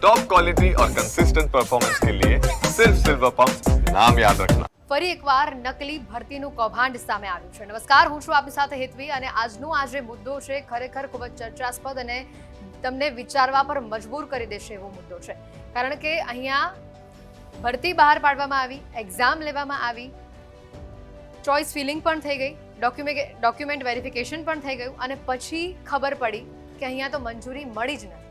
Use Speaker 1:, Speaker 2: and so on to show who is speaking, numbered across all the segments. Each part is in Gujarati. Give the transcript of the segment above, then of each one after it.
Speaker 1: टॉप क्वालिटी और कंसिस्टेंट परफॉर्मेंस के लिए सिर्फ सिल्वर पंप नाम याद रखना
Speaker 2: ફરી એકવાર નકલી ભરતીનું કૌભાંડ સામે આવ્યું છે નમસ્કાર હું છું આપની સાથે હેતવી અને આજનો આ જે મુદ્દો છે ખરેખર ખૂબ જ ચર્ચાસ્પદ અને તમને વિચારવા પર મજબૂર કરી દેશે એવો મુદ્દો છે કારણ કે અહીંયા ભરતી બહાર પાડવામાં આવી એક્ઝામ લેવામાં આવી ચોઇસ ફિલિંગ પણ થઈ ગઈ ડોક્યુમેન્ટ ડોક્યુમેન્ટ વેરિફિકેશન પણ થઈ ગયું અને પછી ખબર પડી કે અહીંયા તો મંજૂરી મળી જ નથી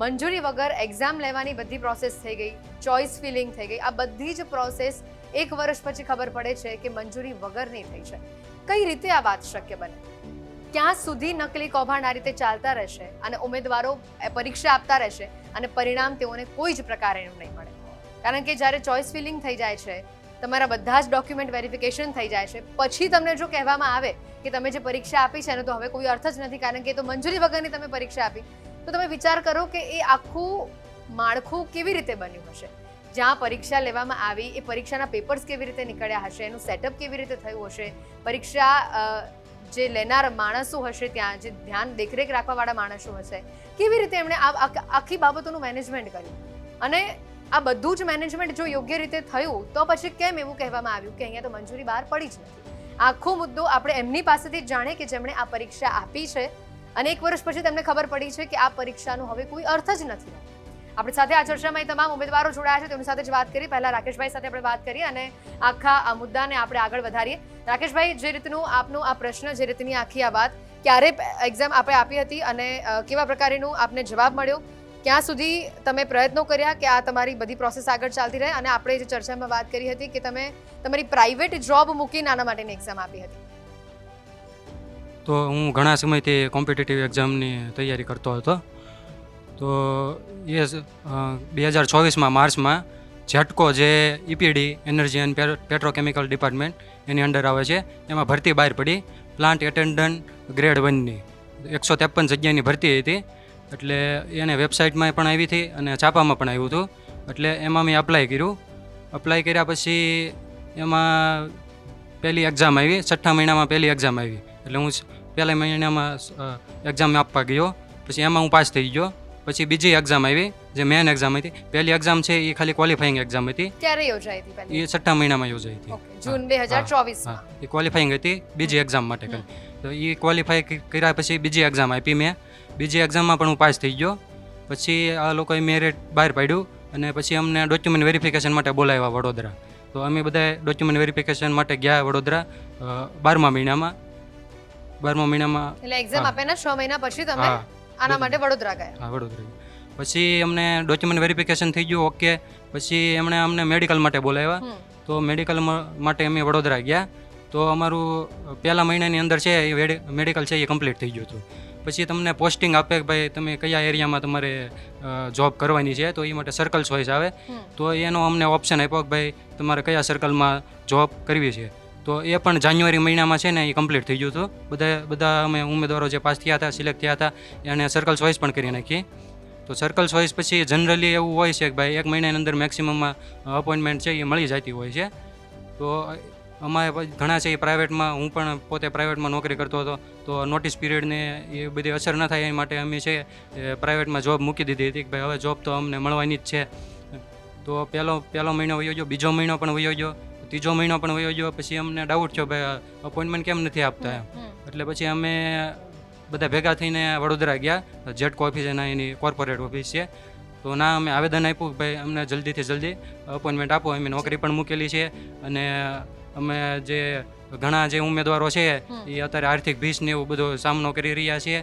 Speaker 2: મંજૂરી વગર એક્ઝામ લેવાની બધી પ્રોસેસ થઈ ગઈ ચોઇસ ફિલિંગ થઈ ગઈ. આ બધી જ પ્રોસેસ એક વર્ષ પછી ખબર પડે છે કે મંજૂરી વગરની થઈ છે કઈ રીતે આ વાત શક્ય બને? ક્યાં સુધી નકલી કૌભાંડ આ રીતે ચાલતા રહેશે અને ઉમેદવારો પરીક્ષા આપતા રહેશે અને પરિણામ તેઓને કોઈ જ પ્રકારે નહીં મળે. કારણ કે જ્યારે ચોઇસ ફિલિંગ થઈ જાય છે, તમારા બધા જ ડોક્યુમેન્ટ વેરિફિકેશન થઈ જાય છે, પછી તમને જો કહેવામાં આવે કે તમે જે પરીક્ષા આપી છે એનો તો હવે કોઈ અર્થ જ નથી કારણ કે એ તો મંજૂરી વગરની તમે પરીક્ષા આપી. તો તમે વિચાર કરો કે એ આખું માળખું કેવી રીતે બન્યું હશે? જ્યાં પરીક્ષા લેવામાં આવી, એ પરીક્ષાના પેપર્સ કેવી રીતે નીકળ્યા હશે? એનું સેટઅપ કેવી રીતે થયું હશે? પરીક્ષા જે લેનાર માણસો હશે ત્યાં, જે ધ્યાન દેખરેખ રાખવાવાળા માણસો હશે, કેવી રીતે એમણે આ આખી બાબતોનું મેનેજમેન્ટ કર્યું? અને આ બધું જ મેનેજમેન્ટ જો યોગ્ય રીતે થયું, તો પછી કેમ એવું કહેવામાં આવ્યું કે અહીંયા તો મંજૂરી બહાર પડી જ નથી? આખો મુદ્દો આપણે એમની પાસેથી જ જાણીએ કે જેમણે આ પરીક્ષા આપી છે અને એક વર્ષ પછી તેમને ખબર પડી છે કે આ પરીક્ષાનો હવે કોઈ અર્થ જ નથી. આપણી સાથે આ ચર્ચામાં એ તમામ ઉમેદવારો જોડાયા છે. તેમની સાથે જ વાત કરી પહેલા રાકેશભાઈ સાથે આપણે વાત કરીએ અને આખા આ મુદ્દાને આપણે આગળ વધારીએ. રાકેશભાઈ, જે રીતનું આપનું આ પ્રશ્ન, જે રીતની આખી આ વાત, ક્યારે એક્ઝામ આપણે આપી હતી અને કેવા પ્રકારનું આપને જવાબ મળ્યો? ક્યાં સુધી તમે પ્રયત્નો કર્યા કે આ તમારી બધી પ્રોસેસ આગળ ચાલતી રહે? અને આપણે જે ચર્ચામાં વાત કરી હતી કે તમે તમારી પ્રાઇવેટ જોબ મૂકીને આના માટેની એક્ઝામ આપી હતી.
Speaker 3: તો હું ઘણા સમયથી કોમ્પિટિટિવ એક્ઝામની તૈયારી કરતો હતો. તો એ બે હજાર ચોવીસમાં માર્ચમાં ઝટકો જે EPD energy and petrochemical department any under આવે છે, એમાં ભરતી બહાર પડી પ્લાન્ટ એટેન્ડન્ટ ગ્રેડ વનની, એકસો ત્રેપન જગ્યાની ભરતી હતી, એટલે એને વેબસાઇટમાં પણ આવી હતી અને છાપામાં પણ આવ્યું હતું, એટલે એમાં મેં અપ્લાય કર્યું. અપ્લાય કર્યા પછી એમાં પહેલી એક્ઝામ આવી, છઠ્ઠા મહિનામાં પહેલી એક્ઝામ આવી, એટલે હું પહેલા મહિનામાં એક્ઝામ આપવા ગયો પછી એમાં હું પાસ થઈ ગયો પછી બીજી એક્ઝામ આવી જે મેન એક્ઝામ હતી. પહેલી એક્ઝામ છે એ ખાલી ક્વોલિફાઈંગ એક્ઝામ હતી.
Speaker 2: ક્યારે યોજાઈ હતી
Speaker 3: એ છઠ્ઠા મહિનામાં યોજાઈ હતી.
Speaker 2: જૂન બે હજાર ચોવીસમાં.
Speaker 3: એ ક્વોલિફાઈંગ હતી બીજી એક્ઝામ માટે ખાલી. તો એ ક્વોલિફાઈ કર્યા પછી બીજી એક્ઝામ આપી મેં. બીજી એક્ઝામમાં પણ હું પાસ થઈ ગયો. પછી આ લોકોએ મેરિટ બહાર પાડ્યું અને પછી અમને ડોક્યુમેન્ટ વેરિફિકેશન માટે બોલાવ્યા વડોદરા. તો અમે બધા ડોક્યુમેન્ટ વેરિફિકેશન માટે ગયા વડોદરા બારમા મહિનામાં. બારમા મહિનામાં
Speaker 2: એટલે એક્ઝામ. આપ્યાના છ મહિના પછી તમે
Speaker 3: હા.
Speaker 2: આના માટે વડોદરા ગયા.
Speaker 3: હા વડોદરા પછી અમને ડોક્યુમેન્ટ વેરિફિકેશન થઈ ગયું ઓકે પછી એમણે અમને મેડિકલ માટે બોલાવ્યા. તો મેડિકલ માટે અમે વડોદરા ગયા. તો અમારું પહેલા મહિનાની અંદર છે એ મેડિકલ છે એ કમ્પ્લીટ થઈ ગયું હતું. પછી તમને પોસ્ટિંગ આપે કે ભાઈ તમે કયા એરિયામાં તમારે જોબ કરવાની છે તો એ માટે સર્કલ ચોઈસ આવે. તો એનો અમને ઓપ્શન આપ્યો કે ભાઈ તમારે કયા સર્કલમાં જોબ કરવી છે. તો એ પણ જાન્યુઆરી મહિનામાં છે ને એ કમ્પ્લીટ થઈ ગયું હતું. બધા બધા અમે ઉમેદવારો જે પાસ થયા હતા સિલેક્ટ થયા હતા, એને સર્કલ ચોઈસ પણ કરી નાખી. તો સર્કલ ચોઈસ પછી જનરલી એવું હોય છે કે ભાઈ એક મહિનાની અંદર મેક્સિમમમાં અપોઇન્ટમેન્ટ છે એ મળી જતી હોય છે. તો અમારે ઘણા છે એ પ્રાઇવેટમાં હું પણ પોતે પ્રાઇવેટમાં નોકરી કરતો હતો. તો નોટિસ પીરિયડને એ બધી અસર ન થાય એ માટે અમે છે પ્રાઇવેટમાં જોબ મૂકી દીધી હતી કે ભાઈ હવે જોબ તો અમને મળવાની જ છે. તો પહેલો પહેલો મહિનો વયો ગયો, બીજો મહિનો પણ વયો ગયો. ત્રીજો મહિનો પણ વયો ગયો પછી અમને ડાઉટ થયો ભાઈ અપોઇન્ટમેન્ટ કેમ નથી આપતા? એમ. એટલે પછી અમે બધા ભેગા થઈને વડોદરા ગયા જેટકો ઓફિસ એના એની કોર્પોરેટ ઓફિસ છે. તો ના અમે આવેદન આપ્યું ભાઈ અમને જલ્દીથી જલ્દી અપોઇન્ટમેન્ટ આપો. અમે નોકરી પણ મૂકેલી છે અને અમે જે ઘણા જે ઉમેદવારો છે એ અત્યારે આર્થિક ભીષને એવું બધો સામનો કરી રહ્યા છે.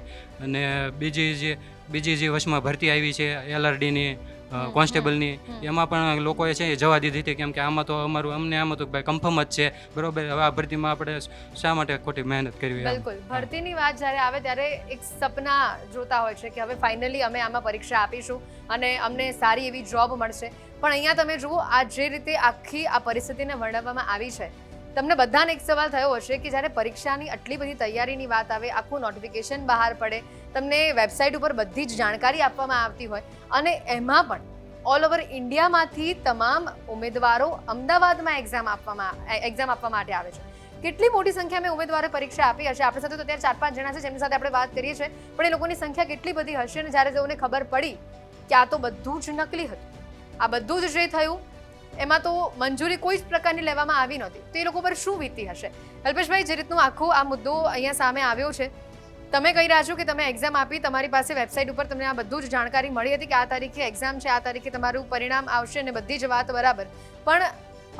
Speaker 3: અને બીજી જે બીજી જે વચમાં ભરતી આવી છે એલઆરડીની કોન્સ્ટેબલની. એમાં પણ લોકોએ છે એ જવા દીધી હતી કેમ કે આમાં તો અમારું અમને આમાં તો ભાઈ કન્ફર્મ જ છે. બરોબર? હવે આ ભરતીમાં આપણે શા માટે ખોટી મહેનત કરવી
Speaker 2: બિલકુલ. ભરતીની વાત જ્યારે આવે ત્યારે એક સપના જોતા હોય છે કે હવે ફાઇનલી અમે આમાં પરીક્ષા આપીશું અને અમને સારી એવી જોબ મળશે. પણ અહીંયા તમે જુઓ આ જે રીતે આખી આ પરિસ્થિતિને વર્ણવવામાં આવી છે તમને બધાને એક સવાલ થયો હશે કે જ્યારે પરીક્ષાની આટલી બધી તૈયારીની વાત આવે આખું નોટિફિકેશન બહાર પડે તમને વેબસાઇટ ઉપર બધી જ જાણકારી આપવામાં આવતી હોય અને એમાં પણ ઓલ ઓવર ઇન્ડિયામાંથી તમામ ઉમેદવારો અમદાવાદમાં એક્ઝામ આપવામાં એક્ઝામ આપવા માટે આવે છે. કેટલી મોટી સંખ્યામાં ઉમેદવારો પરીક્ષા આપી હશે? આપણી સાથે તો અત્યારે ચાર પાંચ જણા છે, જેમની સાથે આપણે વાત કરીએ છીએ. પણ એ લોકોની સંખ્યા કેટલી બધી હશે અને જ્યારે તેઓને ખબર પડી કે આ તો બધું જ નકલી હતું. આ બધું જ જે થયું, એમાં તો મંજૂરી કોઈ જ પ્રકારની લેવામાં આવી નહોતી. તો એ લોકો પર શું વીતી હશે? અલ્પેશભાઈ, જે રીતનું આખો આ મુદ્દો અહીંયા સામે આવ્યો છે તમે કહી રહ્યા છો કે તમે એક્ઝામ આપી, તમારી પાસે વેબસાઇટ ઉપર તમને આ બધું જ જાણકારી મળી હતી કે આ તારીખે એક્ઝામ છે, આ તારીખે તમારું પરિણામ આવશે ને બધી જ વાત બરાબર. પણ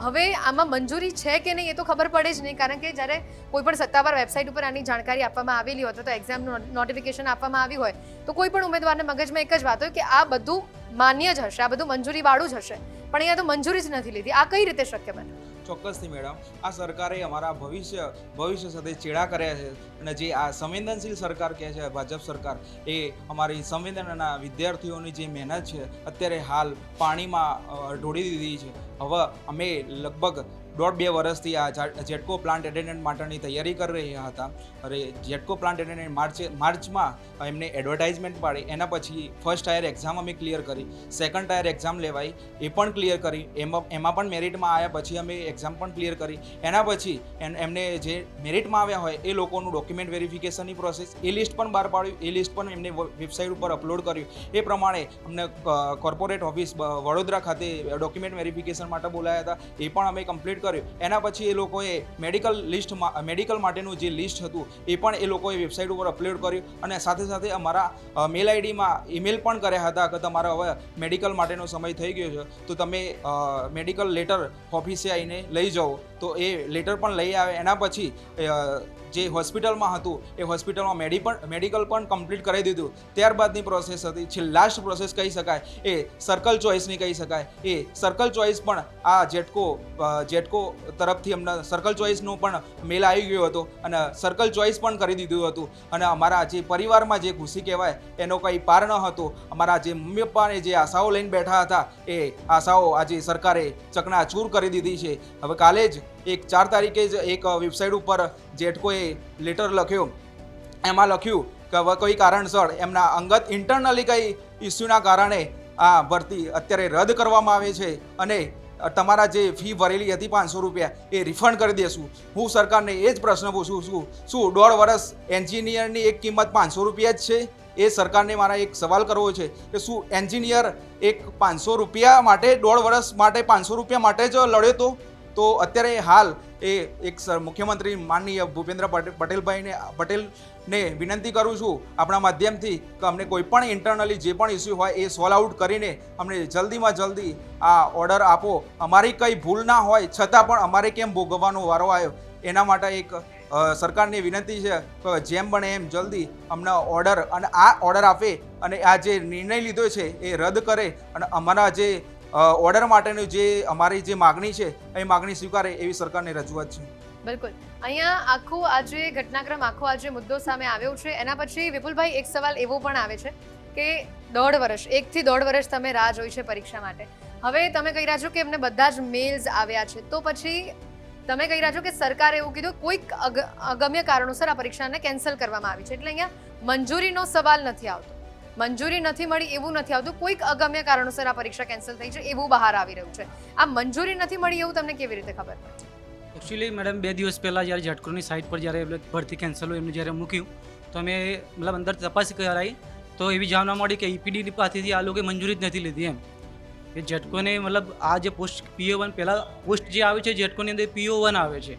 Speaker 2: હવે આમાં મંજૂરી છે કે નહીં એ તો ખબર પડે જ નહીં, કારણ કે જ્યારે કોઈ પણ સત્તાવાર વેબસાઇટ ઉપર આની જાણકારી આપવામાં આવેલી હોય તો એક્ઝામનું નોટિફિકેશન આપવામાં આવ્યું હોય, તો કોઈ પણ ઉમેદવારને મગજમાં એક જ વાત હોય કે આ બધું માન્ય જ હશે, આ બધું મંજૂરીવાળું જ હશે. પણ અહીંયા તો મંજૂરી જ નથી લીધી. આ કઈ રીતે શક્ય બને?
Speaker 4: ચોક્કસથી મેડમ. આ સરકારે અમારા ભવિષ્ય ભવિષ્ય સાથે ચેડા કર્યા છે અને જે આ સંવેદનશીલ સરકાર કહે છે, ભાજપ સરકાર, એ અમારી સંવેદનના વિદ્યાર્થીઓની જે મહેનત છે, અત્યારે હાલ પાણીમાં ઢોળી દીધી છે. હવે અમે લગભગ દોઢ બે વર્ષથી આ જેટકો પ્લાન્ટ એટેન્ડન્ટ માટેની તૈયારી કરી રહ્યા હતા. અરે જેટકો પ્લાન્ટ એટેન્ડન્ટ માર્ચ, માર્ચમાં એમને એડવર્ટાઇઝમેન્ટ પાડી. એના પછી ફર્સ્ટ ટાયર એક્ઝામ અમે ક્લિયર કરી. સેકન્ડ ટાયર એક્ઝામ લેવાઈ. એ પણ ક્લિયર કરી. એમાં એમાં પણ મેરિટમાં આવ્યા પછી અમે એક્ઝામ પણ ક્લિયર કરી. એના પછી એમને જે મેરિટમાં આવ્યા હોય એ લોકોનું ડોક્યુમેન્ટ વેરિફિકેશનની પ્રોસેસ એ લિસ્ટ પણ બહાર પાડ્યું. એ લિસ્ટ પણ એમને વેબસાઇટ ઉપર અપલોડ કર્યું. એ પ્રમાણે અમને કોર્પોરેટ ઓફિસ વડોદરા ખાતે ડોક્યુમેન્ટ વેરિફિકેશન માટે બોલાયા હતા. એ પણ અમે કમ્પ્લીટ કર્યું. એના પછી એ લોકોએ મેડિકલ લિસ્ટમાં મેડિકલ માટેનું જે લિસ્ટ હતું, એ પણ એ લોકોએ વેબસાઇટ ઉપર અપલોડ કર્યું અને સાથે સાથે અમારા મેલ આઈડીમાં ઈમેલ પણ કર્યા હતા કે તમારો હવે મેડિકલ માટેનો સમય થઈ ગયો છે, તો તમે મેડિકલ લેટર ઓફિસે આવીને લઈ જાઓ. તો એ લેટર પણ લઈ આવે. એના પછી જે હોસ્પિટલમાં હતું, એ હોસ્પિટલમાં મેડી પણ, મેડિકલ પણ કમ્પ્લીટ કરી દીધું. ત્યારબાદની પ્રોસેસ હતી. છે લાસ્ટ પ્રોસેસ કહી શકાય. એ સર્કલ ચોઇસની કહી શકાય. એ સર્કલ ચોઇસ પણ આ જેટકો જેટકો તરફથી અમને સર્કલ ચોઇસનું પણ મેલ આવી ગયો હતો અને સર્કલ ચોઇસ પણ કરી દીધું હતું. અને અમારા જે પરિવારમાં જે ખુશી કહેવાય, એનો કંઈ પાર ન હતો. અમારા જે મમ્મી પપ્પાને જે આશાઓ લઈને બેઠા હતા, એ આશાઓ આજે સરકારે ચકનાચૂર કરી દીધી છે. હવે કાલે જ એક ચાર તારીખે જ એક વેબસાઇટ ઉપર જેટકોએ લેટર લખ્યો. એમાં લખ્યું કે હવે કોઈ કારણસર એમના અંગત ઇન્ટરનલી કંઈ ઇસ્યુના કારણે આ ભરતી અત્યારે રદ કરવામાં આવે છે અને તમારા જે ફી ભરેલી હતી પાંચસો રૂપિયા એ રિફંડ કરી દેશું. હું સરકારને એ જ પ્રશ્ન પૂછું છું. શું દોઢ વર્ષ એન્જિનિયરની એક કિંમત પાંચસો રૂપિયા જ છે? એ સરકારને મારા એક સવાલ કરવો છે કે શું એન્જિનિયર એક પાંચસો રૂપિયા માટે દોઢ વર્ષ માટે પાંચસો રૂપિયા માટે જ લડ્યો તો? તો અત્યારે હાલ એ એક મુખ્યમંત્રી માનનીય ભૂપેન્દ્ર પટેલ પટેલભાઈને, પટેલને વિનંતી કરું છું આપણા માધ્યમથી કે અમને કોઈ પણ ઇન્ટરનલી જે પણ ઇસ્યુ હોય એ સોલ્વ આઉટ કરીને અમને જલ્દીમાં જલ્દી આ ઓર્ડર આપો. અમારી કંઈ ભૂલ ના હોય, છતાં પણ અમારે કેમ ભોગવવાનો વારો આવ્યો? એના માટે એક સરકારની વિનંતી છે કે જેમ બને એમ જલ્દી અમને ઓર્ડર અને આ ઓર્ડર આપે અને આ જે નિર્ણય લીધો છે એ રદ કરે અને અમારા જે ઓર્ડર માટેનું જે અમારી જે માગણી છે, એ માગણી સ્વીકારે એવી સરકારની રજૂઆત છે.
Speaker 2: બિલકુલ. અહીંયા આખો આજે ઘટનાક્રમ, આખો આજે મુદ્દો સામે આવ્યો છે, એના પછી વિપુલભાઈ એક સવાલ એવો પણ આવે છે કે દોઢ વર્ષ, એકથી દોઢ વર્ષ તમે રાહ જોઈ છે પરીક્ષા માટે. હવે તમે કહી રહ્યા છો કે એમને બધા જ મેલ્સ આવ્યા છે. તો પછી તમે કહી રહ્યા છો કે સરકારે એવું કીધું, કોઈક અગ- અગમ્ય કારણોસર આ પરીક્ષાને કેન્સલ કરવામાં આવી છે. એટલે અહીંયા મંજૂરીનો સવાલ નથી આવતો. મંજૂરી નથી મળી એવું નથી આવતું. કોઈક અગમ્ય કારણોસર આ પરીક્ષા કેન્સલ થઈ છે એવું બહાર આવી રહ્યું છે. આ મંજૂરી નથી મળી એવું તમને કેવી રીતે ખબર પડી?
Speaker 5: એકચ્યુઅલી મેડમ બે દિવસ પહેલાં જ્યારે ઝટકોની સાઇટ પર જ્યારે ભરતી કેન્સલ હોય એમને જ્યારે મૂક્યું તો અમે મતલબ અંદર તપાસ કરાવી તો એવી જાણવા મળી કે ઈપીડી પાસેથી આ લોકોએ મંજૂરી જ નથી લીધી એમ. એ જેટકોને મતલબ આ જે પોસ્ટ પીઓ વન પહેલાં પોસ્ટ જે આવે છે જેટકોની અંદર પીઓ વન આવે છે.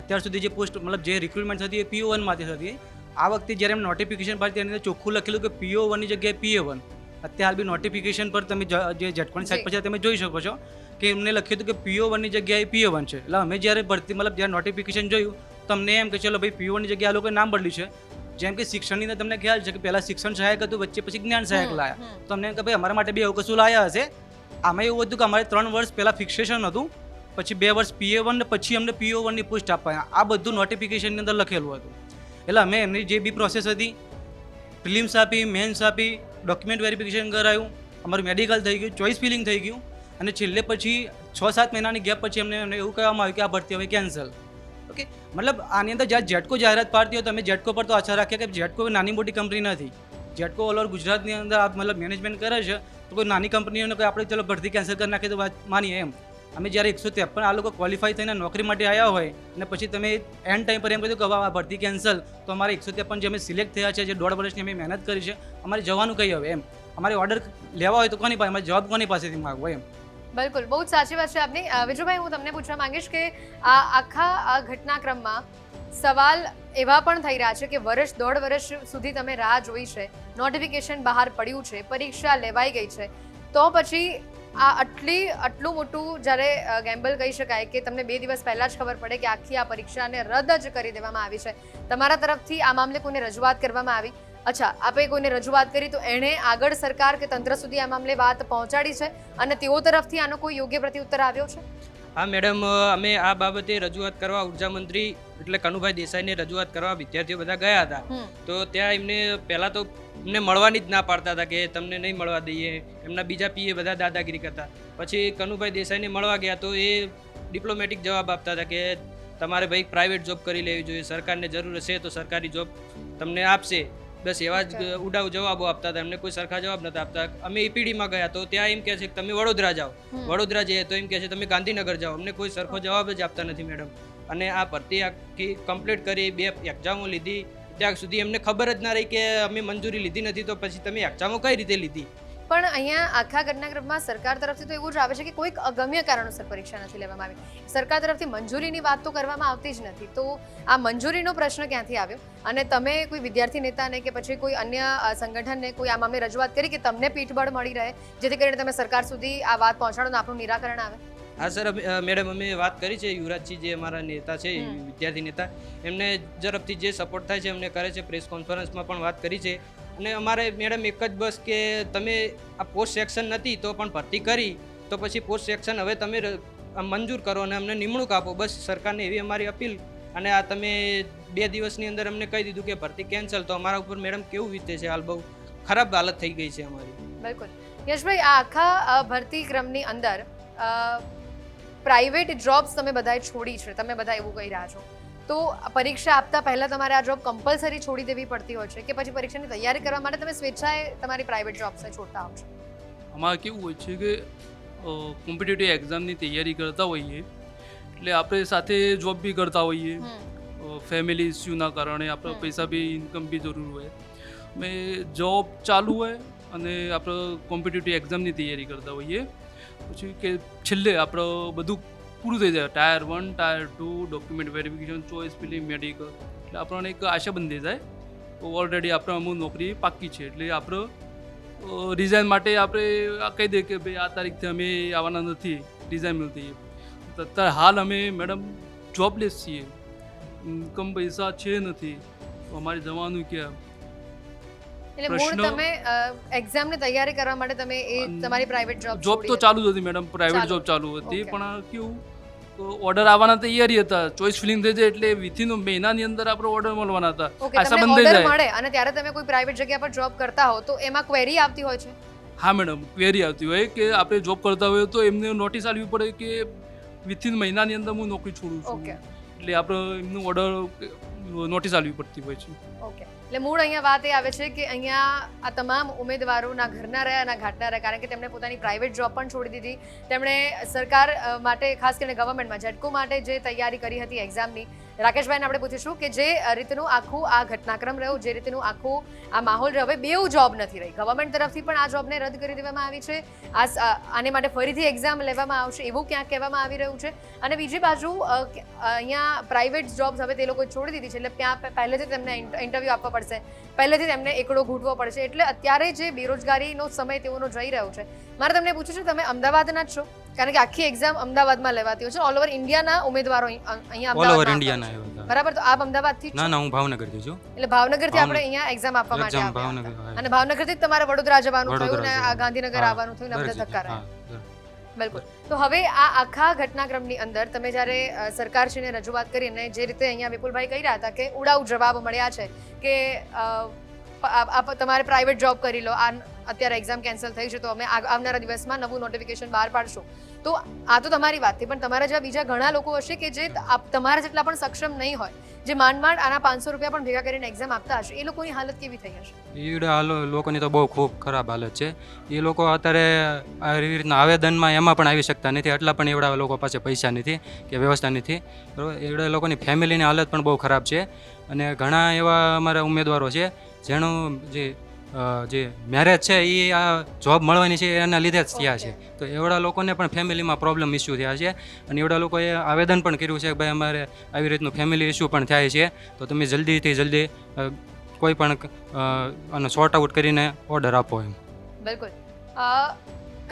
Speaker 5: અત્યાર સુધી જે પોસ્ટ મતલબ જે રિક્રુટમેન્ટ થતી એ પીઓ વનમાંથી થતી આ વખતે જ્યારે એમ નોટિફિકેશન પાડી તેની અંદર ચોખ્ખું લખેલું કે પીઓ વનની જગ્યાએ પીએ વન અત્યારે હાલ બી નોટિફિકેશન પર તમે જે ઝટકોની સાઇટ પર તમે જોઈ શકો છો કે એમને લખ્યું હતું કે પીઓ વનની જગ્યાએ પીઓ વન છે. એટલે અમે જ્યારે ભરતી મતલબ જ્યારે નોટિફિકેશન જોયું તમને એમ કે ચલો ભાઈ પીઓ વનની જગ્યાએ આ લોકોએ નામ બદલ્યું છે. જેમ કે શિક્ષણની અંદર તમને ખ્યાલ છે કે પહેલાં શિક્ષણ સહાયક હતું વચ્ચે પછી જ્ઞાન સહાયક લાયા.
Speaker 2: તમને
Speaker 5: તો અમને એમ કે ભાઈ અમારા માટે બી એવું કશું લાયા હશે? આમાં એવું હતું કે અમારે ત્રણ વર્ષ પહેલાં ફિક્સેશન હતું પછી બે વર્ષ પીએ વન ને પછી અમને પીઓ વનની પોસ્ટ આપવાના. આ બધું નોટિફિકેશનની અંદર લખેલું હતું. એટલે અમે એમની જે બી પ્રોસેસ હતી પ્રિલિમ્સ આપી મેન્સ આપી ડોક્યુમેન્ટ વેરિફિકેશન કરાયું. અમારું મેડિકલ થઈ ગયું ચોઇસ ફિલિંગ થઈ ગયું. અને છેલ્લે પછી છ સાત મહિનાની ગેપ પછી અમને એમને એવું કહેવામાં આવ્યું કે આ ભરતી હવે કેન્સલ ઓકે મતલબ આની અંદર જ્યારે જેટકો જાહેરાત પાડતી હોય તો અમે જેટકો પર તો આશા રાખીએ કે જેટકો નાની મોટી કંપની નથી. જેટકો ઓલ ઓવર ગુજરાતની અંદર આ મતલબ મેનેજમેન્ટ કરે છે, તો કોઈ નાની કંપનીઓને કોઈ આપણે ચલો ભરતી કેન્સલ કરી નાખીએ તો માનીએ એમ. અમે જ્યારે એકસો ત્રેપન આ લોકો ક્વોલિફાય થઈને નોકરી માટે આવ્યા હોય અને પછી તમે એન્ડ ટાઈમ પર એમ કીધું કે હવે આ ભરતી કેન્સલ તો અમારે એકસો ત્રેપન જે અમે સિલેક્ટ થયા છે જે દોઢ વર્ષની અમે મહેનત કરી છે અમારે જવાનું કઈ હવે એમ? અમારે ઓર્ડર લેવા હોય તો કોની પાસે અમારે જવાબ કોની પાસેથી માગવો એમ?
Speaker 2: બિલકુલ બહુ જ સાચી વાત છે આપની. અ, વિજુભાઈ હું તમને પૂછવા માંગીશ કે આ આખા આ ઘટનાક્રમમાં સવાલ એવા પણ થઈ રહ્યા છે કે વર્ષ દોઢ વર્ષ સુધી તમે રાહ જોઈ છે નોટિફિકેશન બહાર પડ્યું છે પરીક્ષા લેવાઈ ગઈ છે. તો પછી આ આટલી, આટલું મોટું જ્યારે ગેમ્બલ કહી શકાય કે તમને બે દિવસ પહેલાં જ ખબર પડે કે આખી આ પરીક્ષાને રદ જ કરી દેવામાં આવી છે. તમારા તરફથી આ મામલે કોઈને રજૂઆત કરવામાં આવી? અચ્છા, આપે કોઈને રજૂઆત કરી તો એણે આગળ સરકાર કે તંત્ર સુધી આ મામલે વાત પહોંચાડી છે? અને તેઓ તરફથી આનો કોઈ યોગ્ય પ્રત્યુત્તર આવ્યો છે?
Speaker 6: હા મેડમ અમે આ બાબતે રજૂઆત કરવા ઊર્જા મંત્રી એટલે કનુભાઈ દેસાઈને રજૂઆત કરવા વિદ્યાર્થીઓ બધા ગયા હતા. તો ત્યાં એમને પહેલાં તો એમને મળવાની જ ના પાડતા હતા કે તમને નહીં મળવા દઈએ. એમના બીજા પીએ બધા દાદાગીરી કરતા. પછી કનુભાઈ દેસાઈને મળવા ગયા તો એ ડિપ્લોમેટિક જવાબ આપતા હતા કે તમારે ભાઈ પ્રાઇવેટ જોબ કરી લેવી જોઈએ. સરકારને જરૂર હશે તો સરકારી જોબ તમને આપશે. બસ એવા જ ઉડાવ જવાબો આપતા હતા. એમને કોઈ સરખા જવાબ નતા આપતા. અમે ઈપીડીમાં ગયા તો ત્યાં એમ કહે છે કે તમે વડોદરા જાઓ. વડોદરા જઈએ તો એમ કહે છે તમે ગાંધીનગર જાઓ. અમને કોઈ સરખો જવાબ જ આપતા નથી મેડમ. અને આ ભરતી આખી કમ્પ્લીટ કરી બે એક્ઝામો લીધી. ત્યાં સુધી એમને ખબર જ ના રહી કે અમે મંજૂરી લીધી નથી તો પછી તમે એક્ઝામો કઈ રીતે લીધી?
Speaker 2: પણ અહીંયા આખા ઘટનાક્રમમાં સરકાર તરફથી તો એવું જ આવે છે કે કોઈક અગમ્ય કારણોસર પરીક્ષા નથી લેવામાં આવી. સરકાર તરફથી મંજૂરીની વાત તો કરવામાં આવતી જ નથી. તો આ મંજૂરીનો પ્રશ્ન ક્યાંથી આવ્યો? અને તમે કોઈ વિદ્યાર્થી નેતાને કે પછી કોઈ અન્ય સંગઠનને કોઈ આ મામલે રજૂઆત કરી કે તમને પીઠબળ મળી રહે જેથી કરીને તમે સરકાર સુધી આ વાત પહોંચાડો આપણું નિરાકરણ આવે?
Speaker 6: હા સર મેડમ અમે વાત કરી છે યુવરાજજી જે અમારા નેતા છે વિદ્યાર્થી નેતા એમને ઝડપથી જે સપોર્ટ થાય છે એમને કરે છે પ્રેસ કોન્ફરન્સમાં પણ વાત કરી છે. અને અમારે મેડમ એક જ બસ કે તમે આ પોસ્ટ સેક્શન નથી તો પણ ભરતી કરી, તો પછી પોસ્ટ સેક્શન હવે તમે મંજૂર કરો અને અમને નિમણૂક આપો. બસ સરકારને એવી અમારી અપીલ અને આ તમે બે દિવસની અંદર અમને કહી દીધું કે ભરતી કેન્સલ તો અમારા ઉપર મેડમ કેવું વીતે છે હાલ બહુ ખરાબ હાલત થઈ ગઈ છે અમારી.
Speaker 2: બિલકુલ. યશભાઈ, આ આખા ભરતી ક્રમની અંદર પ્રાઇવેટ જોબ્સ તમે બધાએ છોડી છે. તમે બધા એવું કહી રહ્યા છો. તો પરીક્ષા આપતા પહેલા તમારે આ જોબ કમ્પલસરી છોડી દેવી પડતી હોય છે કે પછી પરીક્ષાની તૈયારી કરવા માટે તમે સ્વેચ્છાએ તમારી પ્રાઇવેટ જોબ્સને છોડતા હોવ છો?
Speaker 7: આમાં કેવું હોય છે કે કોમ્પિટિટિવ એક્ઝામની તૈયારી કરતા હોઈએ એટલે આપણે સાથે જોબ બી કરતા હોઈએ. ફેમિલી ઇસ્યુના કારણે આપણે પૈસા બી ઇન્કમ બી જરૂર હોય. મેં જોબ ચાલુ હોય અને આપણે કોમ્પિટિટિવ એક્ઝામની તૈયારી કરતા હોઈએ. પછી કે છેલ્લે આપણે બધું પૂરું થઈ જાય. Tier one tier two document verification choice filling medical એટલે આપણને એક આશા બંધી જાય. ઓલરેડી આપણે અમુક નોકરી પાકી છે. એટલે આપણે રિઝાઇન માટે આપણે કહી દઈએ કે ભાઈ આ તારીખથી અમે આવવાના નથી. રિઝાઇન મળતી. અત્યારે હાલ અમે મેડમ જોબલેસ છીએ. ઇન્કમ પૈસા છે નથી. અમારે જવાનું ક્યાં?
Speaker 2: એટલે મૂળ તમે એક્ઝામની તૈયારી કરવા માટે તમે એ તમારી પ્રાઇવેટ જોબ
Speaker 7: જોબ તો ચાલુ જ હતી મેડમ પ્રાઇવેટ જોબ ચાલુ હતી. પણ કેવું? તો ઓર્ડર આવવાના તૈયારી હતા. ચોઈસ ફિલિંગ થઈ જાય એટલે વિથિન મહિનાની અંદર આપણે ઓર્ડર મળવાના હતા. આશા બંધ
Speaker 2: થઈ
Speaker 7: જાય.
Speaker 2: મળે અને ત્યારે તમે કોઈ પ્રાઇવેટ જગ્યા પર જોબ કરતા હો તો એમાં ક્વેરી આવતી હોય છે?
Speaker 7: હા મેડમ ક્વેરી આવતી હોય કે આપણે જોબ કરતા હોઈએ તો એમને નોટિસ આપવી પડે કે વિથિન મહિનાની અંદર હું નોકરી છોડું છું. એટલે આપણે એમનું ઓર્ડર નોટિસ આપવી પડતી હોય છે.
Speaker 2: ઓકે એટલે મૂળ અહીંયા વાત એ આવે છે કે અહીંયા આ તમામ ઉમેદવારોના ઘરના રહ્યા અને ઘાટના રહ્યા, કારણ કે તેમણે પોતાની પ્રાઇવેટ જોબ પણ છોડી દીધી. તેમણે સરકાર માટે, ખાસ કરીને ગવર્મેન્ટમાં ઝટકો માટે જે તૈયારી કરી હતી એક્ઝામની રાકેશભાઈને આપણે પૂછીશું કે જે રીતનું આખું આ ઘટનાક્રમ રહ્યો, જે રીતનું આખું આ માહોલ રહ્યો, હવે બેઉ જોબ નથી રહી. ગવર્મેન્ટ તરફથી પણ આ જોબને રદ કરી દેવામાં આવી છે. આ આને માટે ફરીથી એક્ઝામ લેવામાં આવશે એવું ક્યાંક કહેવામાં આવી રહ્યું છે. અને બીજી બાજુ અહીંયા પ્રાઇવેટ જોબ્સ હવે તે લોકોએ છોડી દીધી છે, એટલે ત્યાં પહેલેથી તેમને ઇન્ટરવ્યૂ આપવા પડશે. પહેલેથી તેમને એકડો ઘૂંટવો પડશે. એટલે અત્યારે જે બેરોજગારીનો સમય તેઓનો જઈ રહ્યો છે. મારે તમને પૂછ્યું છે, તમે અમદાવાદના જ છો? કારણ કે આખી એક્ઝામ અમદાવાદમાં લેવાતી હોય છે. ઓલ ઓવર ઇન્ડિયાના ઉમેદવારો અહીં અહીંયા
Speaker 3: ઓલ ઓવર ઇન્ડિયાના આવ્યા હતા
Speaker 2: બરાબર? તો આપ અમદાવાદથી
Speaker 3: ના ના હું ભાવનગરથી છું.
Speaker 2: એટલે ભાવનગરથી આપણે અહીંયા એક્ઝામ આપવા માટે આવ્યા અને ભાવનગરથી તમારે વડોદરા જવાનું થયું ને આ ગાંધીનગર આવવાનું થયું ને આપણે ધક્કા રહ્યા. બિલકુલ. તો હવે આ આખા ઘટનાક્રમની અંદર તમે જ્યારે સરકારશ્રીને રજૂઆત કરીને જે રીતે અહીંયા વિપુલભાઈ કહી રહ્યા હતા કે ઉડાઉ જવાબ મળ્યા છે કે તમારે પ્રાઇવેટ જોબ કરી લો આ અત્યારે એક્ઝામ કેન્સલ થઈ છે, તો અમે આવનારા દિવસમાં નવું નોટિફિકેશન બહાર પાડશું. તો આ તો તમારી વાત થઈ પણ તમારા જેવા બીજા ઘણા લોકો હશે કે જે તમારા જેટલા પણ સક્ષમ નહીં હોય, જે માંડ માંડ આના પાંચસો રૂપિયા પણ ભેગા કરીને એક્ઝામ આપતા હશે, એ લોકોની હાલત કેવી થઈ હશે?
Speaker 3: એ હાલો લોકોની તો બહુ ખૂબ ખરાબ હાલત છે. એ લોકો અત્યારે આવી રીતના આવેદનમાં એમાં પણ આવી શકતા નથી એટલા પણ એવડા લોકો પાસે પૈસા નથી કે વ્યવસ્થા નથી. બરાબર? એવડા લોકોની ફેમિલીની હાલત પણ બહુ ખરાબ છે. અને ઘણા એવા અમારા ઉમેદવારો છે, જેનું જે જે મેરેજ છે એ આ જોબ મળવાની છે એના લીધે જ થયા છે. તો એવડા લોકોને પણ ફેમિલીમાં પ્રોબ્લેમ ઇસ્યુ થયા છે. અને એવડા લોકોએ આવેદન પણ કર્યું છે કે ભાઈ અમારે આવી રીતનું ફેમિલી ઇસ્યુ પણ થાય છે. તો તમે જલ્દીથી જલ્દી કોઈ પણ આનો સોર્ટ આઉટ કરીને ઓર્ડર આપો એમ.
Speaker 2: બિલકુલ.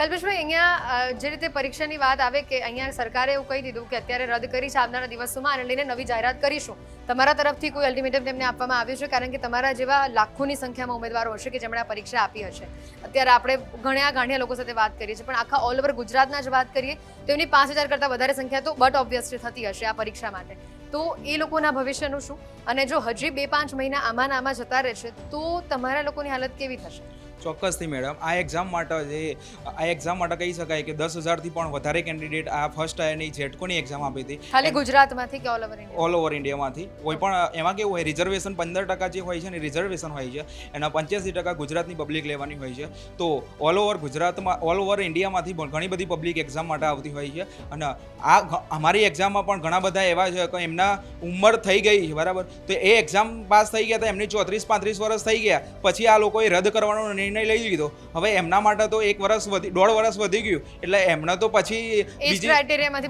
Speaker 2: કલ્પેશભાઈ, અહીંયા જે રીતે પરીક્ષાની વાત આવે કે અહીંયા સરકારે એવું કહી દીધું કે અત્યારે રદ કરી છે આવનારા દિવસોમાં આને લઈને નવી જાહેરાત કરીશું. તમારા તરફથી કોઈ અલ્ટિમેટમ તેમને આપવામાં આવ્યું છે? કારણ કે તમારા જેવા લાખોની સંખ્યામાં ઉમેદવારો હશે કે જેમણે આ પરીક્ષા આપી હશે. અત્યારે આપણે ઘણા ગાંઠિયા લોકો સાથે વાત કરીએ છીએ, પણ આખા ઓલ ઓવર ગુજરાતના જ વાત કરીએ, તો એમની પાંચ હજાર કરતાં વધારે સંખ્યા તો બટ ઓબ્વિયસલી થતી હશે આ પરીક્ષા માટે. તો એ લોકોના ભવિષ્યનું શું? અને જો હજી બે પાંચ મહિના આમાં આમાં જતા રહેશે, તો તમારા લોકોની હાલત કેવી થશે?
Speaker 4: ચોક્કસથી મેડમ. આ એક્ઝામ માટે જે આ એક્ઝામ માટે કહી શકાય કે દસ હજારથી પણ વધારે કેન્ડિડેટ આ ફર્સ્ટ ટાયરની જેટકોની એક્ઝામ આપી હતી.
Speaker 2: ખાલી ગુજરાતમાંથી કે all over India
Speaker 4: all over ઇન્ડિયામાંથી કોઈ પણ એમાં કેવું હોય રિઝર્વેશન પંદર ટકા જે હોય છે ને રિઝર્વેશન હોય છે. એના પંચ્યાસી ટકા ગુજરાતની પબ્લિક લેવાની હોય છે. તો ઓલ ઓવર ગુજરાતમાં ઓલ ઓવર ઇન્ડિયામાંથી પણ ઘણી બધી પબ્લિક એક્ઝામ માટે આવતી હોય છે. અને આ અમારી એક્ઝામમાં પણ ઘણા બધા એવા છે કે એમના ઉંમર થઈ ગઈ બરાબર? તો એ એક્ઝામ પાસ થઈ ગયા હતા એમની ચોત્રીસ પાંત્રીસ વર્ષ થઈ ગયા. પછી આ લોકોએ રદ કરવાનો નિર્ણય લઈ લીધો. હવે એમના માટે તો એક વર્ષ વધી દોઢ વર્ષ વધી ગયું. એટલે એમને તો પછી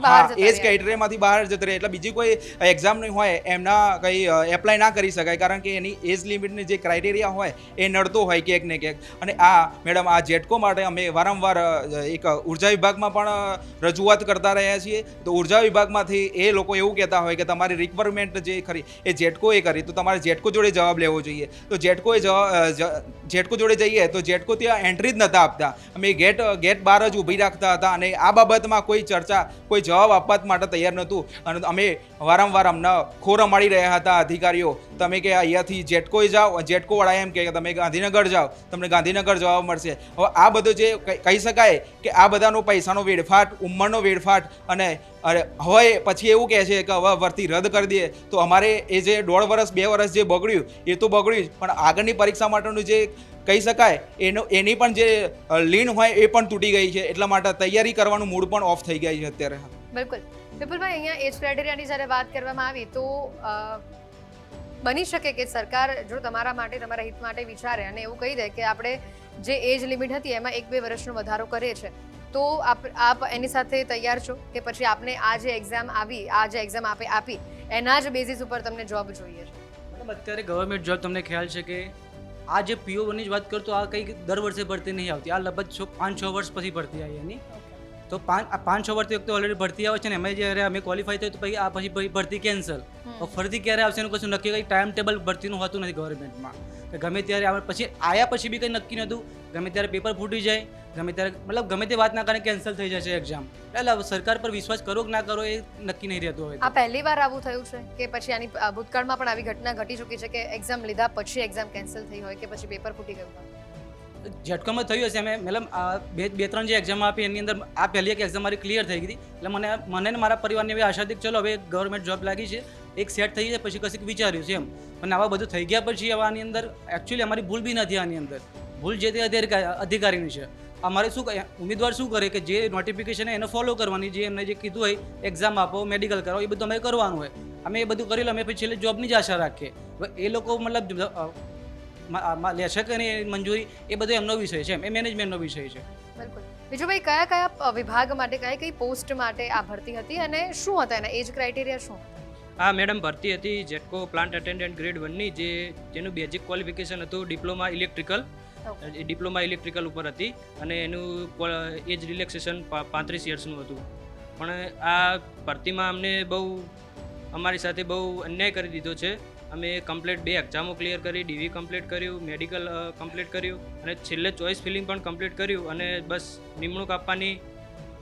Speaker 2: બહાર
Speaker 4: એજ. ક્રાઇટેરિયામાંથી બહાર જતા રહે એટલે બીજી કોઈ એક્ઝામ નહીં હોય એમના કંઈ એપ્લાય ના કરી શકાય. કારણ કે એની એજ લિમિટની જે ક્રાઇટેરિયા હોય એ નડતો હોય ક્યાંક ને ક્યાંક. અને આ મેડમ આ જેટકો માટે અમે વારંવાર એક ઊર્જા વિભાગમાં પણ રજૂઆત કરતા રહ્યા છીએ. તો ઊર્જા વિભાગમાંથી એ લોકો એવું કહેતા હોય કે તમારી રિક્વાયરમેન્ટ જે ખરી એ જેટકોએ કરી. તો તમારે જેટકો જોડે જવાબ લેવો જોઈએ. તો જેટકોએ જેટકો જોડે જઈએ તો જેટકો ત્યાં એન્ટ્રી જ નહોતા આપતા. અમે ગેટ ગેટ બહાર જ ઊભી રાખતા હતા અને આ બાબતમાં કોઈ ચર્ચા, કોઈ જવાબ આપવા માટે તૈયાર નહોતું. અને અમે વારંવાર અમને ખોર અમાડી રહ્યા હતા અધિકારીઓ. તમે કે અહીંયાથી જેટકોએ જાઓ જેટકોવાળા એમ કે તમે ગાંધીનગર જાઓ, તમને ગાંધીનગર જવાબ મળશે. હવે આ બધું જે કહી- શકાય કે આ બધાનો પૈસાનો વેડફાટ, ઉંમરનો વેડફાટ અને અરે, હવે પછી એવું કહે છે કે હવે વર્તી રદ કરી દઈએ. તો અમારે એ જે દોઢ વર્ષ, બે વર્ષ જે બગડ્યું, એ તો બગડ્યું જ. પણ આગળની પરીક્ષા માટેનું જે કહી શકાય એનો એની પણ જે લીન હોય એ પણ તૂટી ગઈ છે. એટલા માટે તૈયારી કરવાનું મૂડ પણ ઓફ થઈ ગયા છે અત્યારે.
Speaker 2: બિલકુલ. વિપુલભાઈ અહીંયા એજ ક્રાઇટેરિયાની જ્યારે વાત કરવામાં આવી તો બની શકે કે સરકાર જો તમારા માટે તમારા હિત માટે વિચારે અને એવું કહી દે કે આપણે જે એજ લિમિટ હતી એમાં એક બે વર્ષનો વધારો કરે છે તો આપ આપ એની સાથે તૈયાર છો કે પછી આપને આ જે એક્ઝામ આવી આ જે એક્ઝામ આપે આપી એના જ બેઝિસ ઉપર તમને જોબ જોઈએ છે?
Speaker 5: મતલબ અત્યારે ગવર્મેન્ટ જોબ તમને ખ્યાલ છે કે આ જે પીઓની જ વાત કરું તો આ કંઈક દર વર્ષે ભરતી નહીં આવતી. આ લગભગ છ પાંચ છ વર્ષ પછી ભરતી આવી એની. તો પાંચ પાંચ છ વર્ષથી વખતે ઓલરેડી ભરતી આવે છે ને એમાં જ્યારે અમે ક્વોલિફાય થયું તો પછી આ પછી ભરતી કેન્સલ તો ફરીથી ક્યારે આવશે એનું કશું નક્કી કંઈ ટાઈમ ટેબલ ભરતીનું હોતું નથી ગવર્મેન્ટમાં કે ગમે ત્યારે આવે પછી આયા પછી બી કંઈ નક્કી નહોતું. ગમે ત્યારે પેપર ફૂટી જાય ગમે ત્યારે મતલબ ગમે તે વાત ના કારણે કેન્સલ થઈ જશે એક્ઝામ એટલે સરકાર પર વિશ્વાસ કરો કે ના કરો એ નક્કી નહીં રહેતું હોય
Speaker 2: આ પહેલી વાર આવું થયું છે કે પછી આની ભૂતકાળમાં પણ આવી ઘટના ઘટી ચૂકી છે કે એક્ઝામ લીધા પછી એક્ઝામ કેન્સલ થઈ હોય કે પછી પેપર ફૂટી ગયું હોય?
Speaker 5: ઝટકામાં થયું હશે. અમે મતલબ બે બે ત્રણ જે એક્ઝામ આપી એની અંદર આ પહેલી એક એક્ઝામ મારી ક્લિયર થઈ ગઈ હતી. એટલે મને મને ને મારા પરિવારને એવી આશા હતી ચલો હવે ગવર્મેન્ટ જોબ લાગી છે. એક સેટ થઈ જાય પછી કશીક વિચાર્યું છે એમ. પણ આવા બધું થઈ ગયા પછી હવે આની અંદર એકચ્યુઅલી અમારી ભૂલ બી નથી આની અંદર. ભૂલ જે તે અધિકાર- અધિકારીની છે. અમારે શું ઉમેદવાર શું કરે કે જે નોટિફિકેશન એને ફોલો કરવાની જે એમને જે કીધું હોય એક્ઝામ આપો મેડિકલ કરો એ બધું અમે કરવાનું હોય. અમે એ બધું કરી લો અમે પછી છેલ્લે જોબની જ આશા રાખીએ. હવે એ લોકો મતલબ લેશે કે નહીં મંજૂરી એ બધો એમનો વિષય છે એ મેનેજમેન્ટનો વિષય છે.
Speaker 2: બિલકુલ. બીજું ભાઈ કયા કયા વિભાગ માટે કઈ કઈ પોસ્ટ માટે આ ભરતી હતી અને શું હતા એના? એજ ક્રાઇટેરિયા શું હા
Speaker 6: આ મેડમ ભરતી હતી જેટકો પ્લાન્ટ અટેન્ડન્ટ ગ્રેડ વનની જે જેનું બેઝિક ક્વોલિફિકેશન હતું ડિપ્લોમા ઇલેક્ટ્રિકલ. ડિપ્લોમા ઇલેક્ટ્રિકલ ઉપર હતી અને એનું એજ રિલેક્સેશન પાંત્રીસ યર્સનું હતું. પણ આ ભરતીમાં અમને બહુ, અમારી સાથે બહુ અન્યાય કરી દીધો છે. અમે કમ્પ્લીટ બે એક્ઝામો ક્લિયર કરી, ડીવી કમ્પ્લીટ કર્યું, મેડિકલ કમ્પ્લીટ કર્યું અને છેલ્લે ચોઈસ ફિલિંગ પણ કમ્પ્લીટ કર્યું અને બસ નિમણૂક આપવાની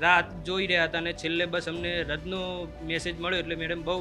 Speaker 6: રાત જોઈ રહ્યા હતા અને છેલ્લે બસ અમને રદનો મેસેજ મળ્યો એટલે મેડમ બહુ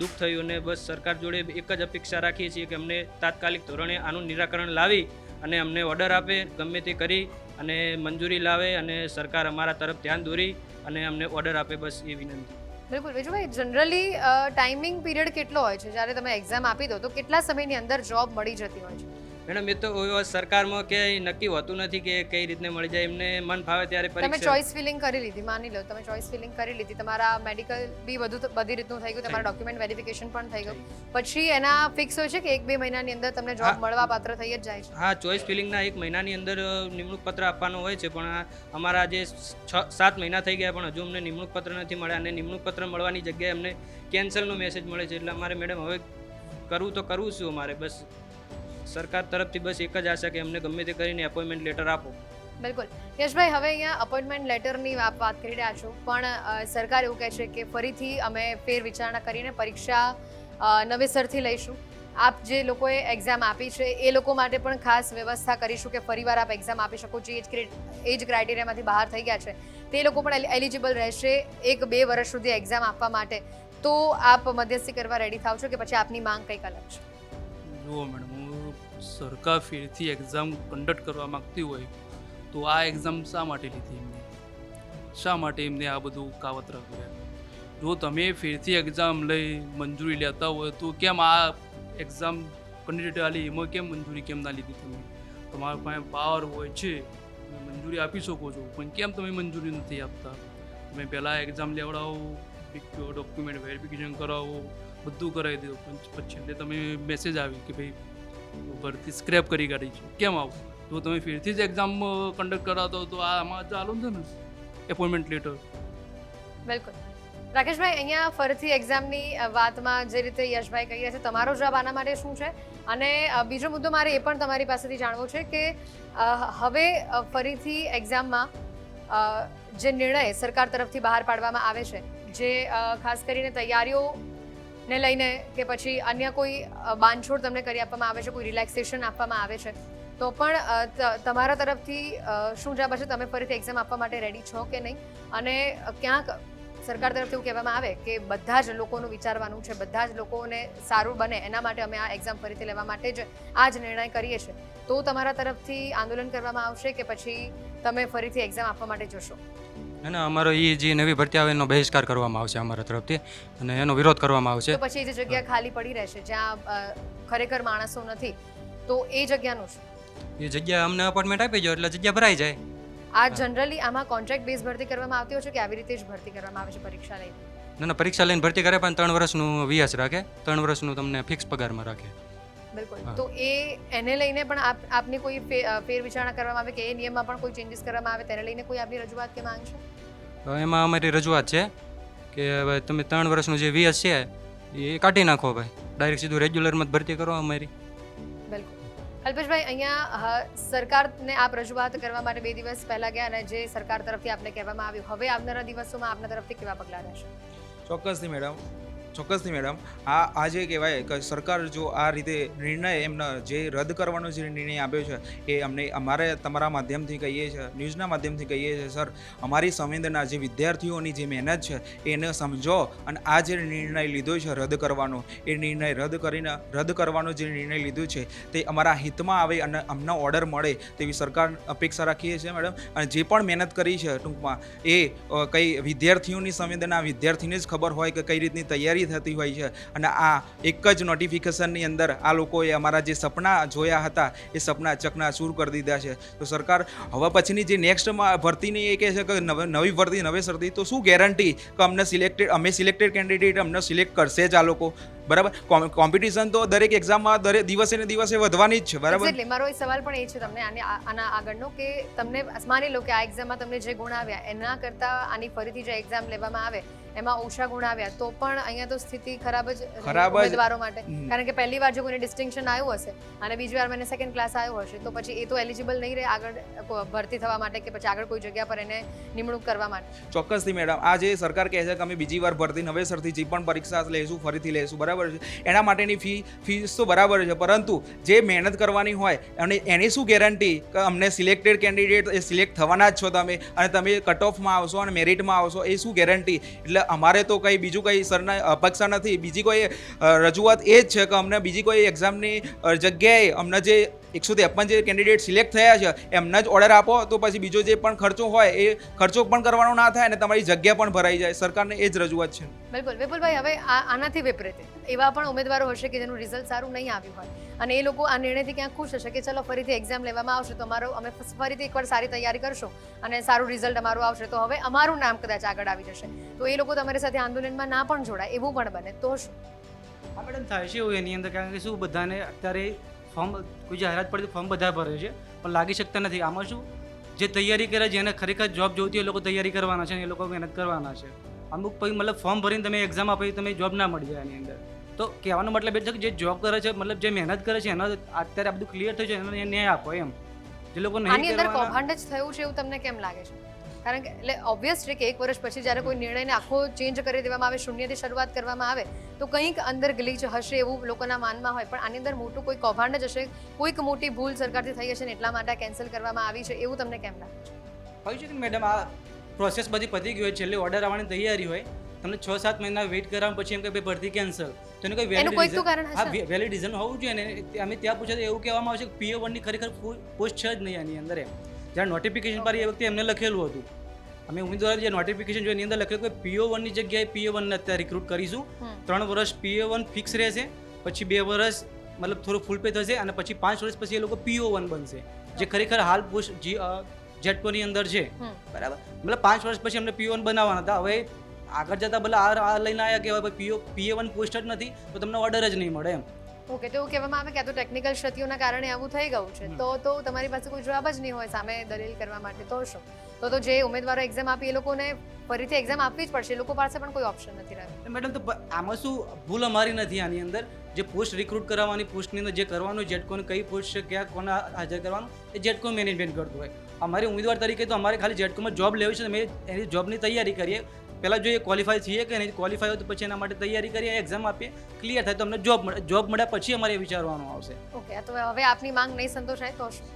Speaker 6: દુઃખ થયું અને બસ સરકાર જોડે એક જ અપેક્ષા રાખીએ છીએ કે અમને તાત્કાલિક ધોરણે આનું નિરાકરણ લાવી અને અમને ઓર્ડર આપે, ગમે તે કરી અને મંજૂરી લાવે અને સરકાર અમારા તરફ ધ્યાન દોરી અને અમને ઓર્ડર આપે બસ એ વિનંતી.
Speaker 2: બિલકુલ. બીજું ભાઈ જનરલી ટાઈમિંગ પીરિયડ કેટલો હોય છે? જ્યારે તમે એક્ઝામ આપી દો તો કેટલા સમયની અંદર જોબ મળી જતી હોય છે?
Speaker 6: મેડમ એ તો સરકારમાં કે નક્કી હોતું નથી કે કઈ રીતને મળી જાય એમને મન ફાવે ત્યારે
Speaker 2: તમે ચોઇસ ફિલિંગ કરી લીધી માની લો તમે ચોઇસ ફિલિંગ કરી લીધી તમારા મેડિકલ બી બધું બધી રીતનું થઈ ગયું તમારા ડોક્યુમેન્ટ વેરિફિકેશન પણ થઈ ગયું. પછી એના ફિક્સ હોય છે કે એક બે મહિનાની અંદર તમને જોબ મળવા પાત્ર થઈ જ જાય છે?
Speaker 6: હા ચોઇસ ફિલિંગના એક મહિનાની અંદર નિમણૂક પત્ર આપવાનો હોય છે પણ અમારા જે છ સાત મહિના થઈ ગયા પણ હજુ અમને નિમણૂક પત્ર નથી મળ્યા અને નિમણૂક પત્ર મળવાની જગ્યાએ અમને કેન્સલનો મેસેજ મળે છે એટલે અમારે મેડમ હવે કરવું તો કરવું શું અમારે બસ સરકાર તરફથી બસ એક જ આશા કે અમને ગમે તે કરીને એપોઇન્ટમેન્ટ લેટર આપો.
Speaker 2: બિલકુલ. યશભાઈ હવે અહીંયા અપોઇન્ટમેન્ટ લેટરની આપ વાત કરી રહ્યા છો પણ સરકાર એવું કહે છે કે ફરીથી અમે ફેર વિચારણા કરીને પરીક્ષા નવેસરથી લઈશું. આપ જે લોકોએ એક્ઝામ આપી છે એ લોકો માટે પણ ખાસ વ્યવસ્થા કરીશું કે ફરીવાર આપ એક્ઝામ આપી શકો જે એજ એજ ક્રાઇટેરિયામાંથી બહાર થઈ ગયા છે તે લોકો પણ એલિજિબલ રહેશે એક બે વર્ષ સુધી એક્ઝામ આપવા માટે. તો આપ મધ્યસ્થી કરવા રેડી થાવ છો કે પછી આપની માંગ કંઈક અલગ છે?
Speaker 7: જુઓ મેડમ સરકાર ફેરથી એક્ઝામ કન્ડક્ટ કરવા માગતી હોય તો આ એક્ઝામ શા માટે લીધી એમને? શા માટે એમને આ બધું કાવતરા કર્યા જો તમે ફેરથી એક્ઝામ લઈ મંજૂરી લેતા હોય તો કેમ આ એક્ઝામ કન્ડિડેટ આલી એમાં કેમ મંજૂરી કેમ ના લીધી તમે? તમારા પાસે પાવર હોય છે, તમે મંજૂરી આપી શકો છો, પણ કેમ તમે મંજૂરી નથી આપતા? તમે પહેલાં એક્ઝામ લેવડાવો ડોક્યુમેન્ટ વેરિફિકેશન કરાવો, બધું કરાવી દો, પણ પછી છેલ્લે તમે મેસેજ આવી કે ભાઈ ભરતી સ્ક્રેપ કરી કાઢી છે. કેમ આવું? જો તમે ફેરથી જ એક્ઝામ કન્ડક્ટ કરાવતો તો આ આમાં ચાલુ છે ને? એપોઇન્ટમેન્ટ લેટર
Speaker 2: બિલકુલ. રાકેશભાઈ, અહીંયા ફરીથી એક્ઝામની વાતમાં જે રીતે યશભાઈ કહી રહ્યા છે, તમારો જવાબ આના માટે શું છે? અને બીજો મુદ્દો મારે એ પણ તમારી પાસેથી જાણવો છે કે હવે ફરીથી એક્ઝામમાં જે નિર્ણય સરકાર તરફથી બહાર પાડવામાં આવે છે, જે ખાસ કરીને તૈયારીઓને લઈને કે પછી અન્ય કોઈ બાંધછોડ તમને કરી આપવામાં આવે છે, કોઈ રિલેક્સેશન આપવામાં આવે છે, તો પણ તમારા તરફથી શું જવાબ હશે? તમે ફરીથી એક્ઝામ આપવા માટે રેડી છો કે નહીં? અને ક્યાંક સરકાર તરફથી એવું કહેવામાં આવે કે બધા જ લોકોનું વિચારવાનું છે, બધા જ લોકોને સારું બને, એના માટે અમે આ એક્ઝામ ફરીથી લેવા માટે જ આ જ નિર્ણય કરીએ છીએ. તો તમારા તરફથી આંદોલન કરવામાં આવશે કે પછી તમે ફરીથી એક્ઝામ આપવા માટે જશો?
Speaker 3: અને અમારો એ જે નવી ભરતી આવે એનો બહિષ્કાર કરવામાં આવશે અમારા તરફથી અને એનો વિરોધ કરવામાં આવશે.
Speaker 2: તો પછી જે જગ્યા ખાલી પડી રહેશે જ્યાં ખરેખર માણસો નથી તો એ જગ્યાનું શું?
Speaker 3: એ જગ્યા અમને અપોઇન્ટમેન્ટ આપી દો એટલે જગ્યા ભરાઈ જાય.
Speaker 2: આ જનરલી આમાં કોન્ટ્રાક્ટ બેઝ ભરતી કરવામાં આવતી હોય છે કે આવી રીતે જ ભરતી કરવામાં આવે છે પરીક્ષા લઈને?
Speaker 3: ના ના પરીક્ષા લઈને ભરતી કરે પણ ત્રણ વર્ષનું વીએસ રાખે. ત્રણ વર્ષનું તમને ફિક્સ પગારમાં રાખે.
Speaker 2: બિલકુલ. તો એ એને લઈને પણ આપ આપની કોઈ ફે- અ, ફેર વિચારણા કરવામાં આવે કે એ નિયમમાં પણ કોઈ ચેન્જીસ કરવામાં આવે તેને લઈને કોઈ આપની રજૂઆત કે માંગ છે?
Speaker 3: એમાં અમારી રજૂઆત છે કે હવે તમે ત્રણ વર્ષનું જે વીએસ છે એ કાઢી નાખો ભાઈ. ડાયરેક્ટ સીધું રેગ્યુલરમાં જ ભરતી કરો અમારી.
Speaker 2: બિલકુલ. અલ્પેશભાઈ અહીંયા સરકારને આપ રજૂઆત કરવા માટે બે દિવસ પહેલા ગયા અને જે સરકાર તરફથી આપને કહેવામાં આવ્યું હવે આવનારા દિવસોમાં આપના તરફથી કેવા પગલાં રહેશે?
Speaker 4: ચોક્કસથી મેડમ. ચોક્કસથી મેડમ. આ આજે કહેવાય કે સરકાર જો આ રીતે નિર્ણય એમનો જે રદ કરવાનો જે નિર્ણય આપ્યો છે, એ અમને અમારે તમારા માધ્યમથી કહીએ છીએ ન્યૂઝના માધ્યમથી કહીએ છીએ સર, અમારી સંવેદના જે વિદ્યાર્થીઓની જે મહેનત છે, એને સમજો અને આ જે નિર્ણય લીધો છે રદ કરવાનો, એ નિર્ણય રદ કરીને, રદ કરવાનો જે નિર્ણય લીધો છે, તે અમારા હિતમાં આવે અને અમને ઓર્ડર મળે તેવી સરકાર અપેક્ષા રાખીએ છીએ મેડમ. અને જે પણ મહેનત કરી છે ટૂંકમાં, એ કઈ વિદ્યાર્થીઓની સંવેદના, વિદ્યાર્થીને જ ખબર હોય કે કઈ રીતની તૈયારી થતી હોય છે. અને આ એક જ નોટિફિકેશનની અંદર આ લોકોએ અમારા જે સપના જોયા હતા, એ સપના ચકનાચૂર કરી દીધા છે. તો સરકાર, હવે પછીની જે નેક્સ્ટ ભરતીની એ કહે છે કે નવે- નવી ભરતી નવેસરથી તો શું ગેરંટી કે અમને સિલેક્ટેડ અમે સિલેક્ટેડ કેન્ડિડેટ અમને સિલેક્ટ કરશે જ આ લોકો? બરાબર? કોમ્પિટિશન તો દરેક એક્ઝામમાં દરેક દિવસે ને દિવસે વધવાની જ છે બરાબર?
Speaker 2: એટલે મારો એ સવાલ પણ એ છે તમને આને આના આગળનો કે તમને માની લો કે આ એક્ઝામમાં તમને જે ગુણ આવ્યા એના કરતાં આની ફરીથી જે એક્ઝામ લેવામાં આવે એમાં ઓછા ગુણ આવ્યા તો પણ અહીંયા તો સ્થિતિ ખરાબ જ
Speaker 4: ખરાબ
Speaker 2: ઉમેદવારો માટે. કારણ કે પહેલી વાર જો કોઈને ડિસ્ટિંક્શન આવ્યું હશે અને બીજી વાર મને સેકન્ડ ક્લાસ આવ્યો હશે તો પછી એ તો એલિજિબલ નહીં રહે આગળ ભરતી થવા માટે કે પછી આગળ કોઈ જગ્યા પર એને નિમણૂક કરવા માટે.
Speaker 4: ચોક્કસથી મેડમ આ જે સરકાર કહે છે કે અમે બીજી વાર ભરતી નવેસરથી જે પણ પરીક્ષા લઈશું ફરીથી લઈશું બરાબર? છે. એના માટેની ફી, ફીસ તો બરાબર છે. પરંતુ જે મહેનત કરવાની હોય, અને એની શું ગેરંટી કે અમને સિલેક્ટેડ કેન્ડિડેટ એ સિલેક્ટ થવાના જ છો તમે, અને તમે કટ ઓફમાં આવશો અને મેરિટમાં આવશો, એ શું ગેરંટી એટલે અમારે તો કંઈ બીજું કંઈ સરના, અપેક્ષા નથી. બીજી કોઈ રજૂઆત એ જ છે કે અમને બીજી કોઈ એક્ઝામની જગ્યાએ અમને જે એકસો ત્રેપન જે કેન્ડિડેટ સિલેક્ટ થયા છે એમને જ ઓર્ડર આપો તો પછી બીજો જે પણ ખર્ચો હોય એ ખર્ચો પણ કરવાનો ના થાય અને તમારી જગ્યા પણ ભરાઈ જાય. સરકારને એ જ રજૂઆત છે.
Speaker 2: બિલકુલ. વિપુલભાઈ હવે આ આનાથી વિપરીત એવા પણ ઉમેદવારો હશે કે જેનું રિઝલ્ટ સારું નહીં આવ્યું હોય. અને એ લોકો આ નિર્ણયથી ક્યાંક ખુશ હશે કે ચલો ફરીથી એક્ઝામ લેવામાં આવશે તો અમારો અમે ફરીથી એકવાર સારી તૈયારી કરશું અને સારું રિઝલ્ટ અમારું આવશે. તો હવે અમારું નામ કદાચ આગળ આવી જશે. તો એ લોકો તમારી સાથે આંદોલનમાં ના પણ જોડાય એવું પણ બને. તો શું?
Speaker 5: હા મેડમ થાય છે એવું એની અંદર. કારણ કે શું બધાને અત્યારે ફોર્મ કોઈ જાહેરાત પડતી ફોર્મ બધા ભરે છે. પણ લાગી શકતા નથી. આમાં શું? જે તૈયારી કરે જેને ખરેખર જોબ જોઈતી હોય એ લોકો તૈયારી કરવાના છે એ લોકો મહેનત કરવાના છે. અમુક પછી મતલબ ફોર્મ ભરીને તમે એક્ઝામ આપી તમે જોબ ના મળી જાય એની અંદર. તો કહેવાનો મતલબ એ છે કે જે જોબ કરે છે મતલબ જે મહેનત કરે છે એનો અત્યારે આ બધું ક્લિયર થયું છે એનો ન્યાય આપો એમ. જે લોકો નહીં
Speaker 2: આની અંદર કૌભાંડ જ થયું છે એવું તમને કેમ લાગે છે? કારણ કે એટલે ઓબ્વિયસ છે કે એક વર્ષ પછી જ્યારે કોઈ નિર્ણયને આખો ચેન્જ કરી દેવામાં આવે શૂન્યથી શરૂઆત કરવામાં આવે તો કંઈક અંદર ગ્લીચ હશે એવું લોકોના માનમાં હોય. પણ આની અંદર મોટું કોઈ કૌભાંડ જ હશે. કોઈક મોટી ભૂલ સરકારથી થઈ હશે ને એટલા માટે કેન્સલ કરવામાં આવી છે. એવું તમને કેમ લાગે? છે
Speaker 5: હોય છે કે મેડમ આ પ્રોસેસ બધી પતી ગઈ હોય. છેલ્લે ઓર્ડર આવવાની તૈયારી હોય. તમને છ સાત મહિના વેઇટ કરવા પછી એમ કે ભાઈ ભરતી કેન્સલ તો એનું કોઈ
Speaker 2: વેલિડ હશે.
Speaker 5: હા વેલિડ રીઝન હોવું જોઈએ ને. અમે ત્યાં પૂછ્યા તો એવું કહેવામાં આવશે કે પીઓ વનની ખરેખર પોસ્ટ છે જ નહીં આની અંદર એમ. જ્યારે નોટિફિકેશન પર એ વખતે એમને લખેલું હતું. અમે ઉમેદવાર જે નોટિફિકેશન જોઈએ એની અંદર લખેલું કે પીઓ વનની જગ્યાએ પીઓ વનને અત્યારે રિક્રુટ કરીશું. ત્રણ વર્ષ પીઓ વન ફિક્સ રહેશે પછી બે વર્ષ મતલબ થોડું ફૂલ પે થશે અને પછી પાંચ વર્ષ પછી એ લોકો પીઓ વન બનશે. જે ખરેખર હાલ પોસ્ટ જી જેટકોની અંદર છે. બરાબર? મતલબ પાંચ વર્ષ પછી અમને પીઓ વન બનાવવાના હતા. હવે આગળ જતાં ભલે આ આ લઈને આવ્યા કે હવે પીઓ પીએ વન પોસ્ટ જ નથી તો તમને ઓર્ડર જ નહીં મળે એમ.
Speaker 2: ઓકે તો એવું કહેવામાં આવે કે આ તો ટેકનિકલ ક્ષતિઓના કારણે આવું થઈ ગયું છે. તો તો તમારી પાસે કોઈ જવાબ જ નહીં હોય સામે દલીલ કરવા માટે તો શું? તો તો જે ઉમેદવારો એક્ઝામ આપી એ લોકોને ફરીથી એક્ઝામ આપવી જ પડશે. એ લોકો પાસે પણ કોઈ ઓપ્શન નથી રહ્યો.
Speaker 5: મેડમ તો આમાં શું ભૂલ અમારી નથી આની અંદર? જે પોસ્ટ રિક્રુટ કરાવવાની પોસ્ટની અંદર જે કરવાનું જેટકોને કઈ પોસ્ટ છે ક્યાં કોને હાજર કરવાનું એ જેટકો મેનેજમેન્ટ કરતું હોય. અમારે ઉમેદવાર તરીકે તો અમારે ખાલી જેટકોમાં જોબ લેવી છે અમે એની જોબની તૈયારી કરીએ. પહેલાં જોઈએ ક્વોલિફાય છીએ કે નહીં ક્વોલિફાય હોય તો પછી એના માટે તૈયારી કરીએ એક્ઝામ આપીએ ક્લિયર થાય તો અમને જોબ મળે જોબ મળ્યા પછી અમારે વિચારવાનું આવશે.
Speaker 2: ઓકે તો હવે આપની માંગ નહીં સંતોષાય તો શું?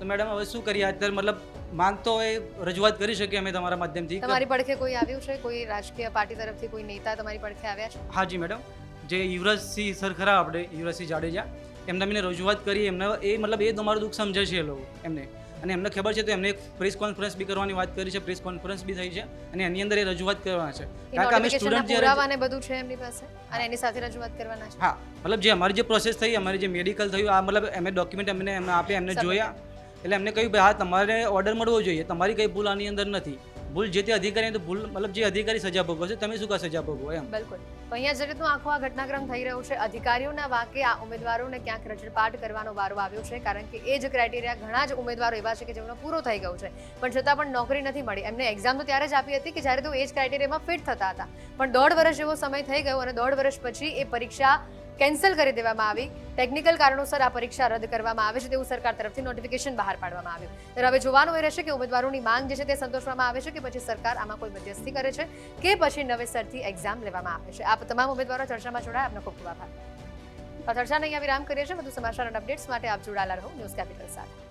Speaker 5: તો મેડમ હવે શું કરીએ? અત્યારે મતલબ માંગ તો એ રજૂઆત કરી શકીએ અમે તમારા માધ્યમથી.
Speaker 2: તમારી પડખે કોઈ આવ્યું છે? કોઈ રાજકીય પાર્ટી તરફથી કોઈ નેતા તમારી પડખે આવ્યા છે?
Speaker 5: હાજી મેડમ જે યુવરાજસિંહ સર ખરા આપણે યુવરાજસિંહ જાડેજા એમને અમને રજૂઆત કરી એમને એ મતલબ એ તમારું દુઃખ સમજે છે એ લોકો એમને. અને એમને ખબર છે તો એમને એક પ્રેસ કોન્ફરન્સ બી કરવાની વાત કરી છે પ્રેસ કોન્ફરન્સ બી થઈ છે અને એની અંદર એ રજૂઆત કરવાના છે. કારણ કે અમે સ્ટુડન્ટ
Speaker 2: પુરાવા
Speaker 5: જ્યારે
Speaker 2: બધું છે એમની પાસે? અને એની સાથે રજૂઆત કરવાના છે?
Speaker 5: હા મતલબ જે અમારી જે પ્રોસેસ થઈ અમારી જે મેડિકલ થયું આ મતલબ એમે ડોક્યુમેન્ટ એમને એમને આપ્યા એમને જોયા. એટલે એમને કહ્યું ભાઈ હા તમારે ઓર્ડર મળવો જોઈએ તમારી કઈ ભૂલ આની અંદર નથી. ભૂલ જે તે અધિકારી તો ભૂલ, મતલબ જે અધિકારી સજા ભોગવશે, તમે શું કા સજા ભોગવો એમ?
Speaker 2: બિલકુલ. અહીંયા જે રીતનો આખો આ ઘટનાક્રમ થઈ રહ્યો છે. અધિકારીઓના વાંકે આ ઉમેદવારોને ક્યાંક રજડપાટ કરવાનો વારો આવ્યો છે, કારણ કે એ જ ક્રાઇટેરિયા ઘણા જ ઉમેદવારો એવા છે કે જેમનો પૂરો થઈ ગયો છે. પણ છતાં પણ નોકરી નથી મળી. એમને એક્ઝામ તો ત્યારે જ આપી હતી કે જ્યારે તો એ જ ક્રાઇટેરિયામાં ફિટ થતા હતા. પણ દોઢ વર્ષ જેવો સમય થઈ ગયો અને દોઢ વર્ષ પછી એ પરીક્ષા કેન્સલ કરી દેવામાં આવી. ટેકનિકલ કારણોસર આ પરીક્ષા રદ કરવામાં આવે છે તેવું સરકાર તરફથી નોટિફિકેશન બહાર પાડવામાં આવ્યું. ત્યારે હવે જોવાનું એ રહેશે કે ઉમેદવારોની માંગ જે છે તે સંતોષવામાં આવે છે કે પછી સરકાર આમાં કોઈ મધ્યસ્થી કરે છે કે પછી નવેસરથી એક્ઝામ લેવામાં આવે છે. આપ તમામ ઉમેદવારો ચર્ચામાં જોડાયા. આપનો ખૂબ ખૂબ આભાર. આ ચર્ચાને અહીંયા વિરામ કરીએ છીએ. વધુ સમાચાર અને અપડેટ્સ માટે આપ જોડાયેલા રહો. ન્યૂઝ કેપિટલ સાથે.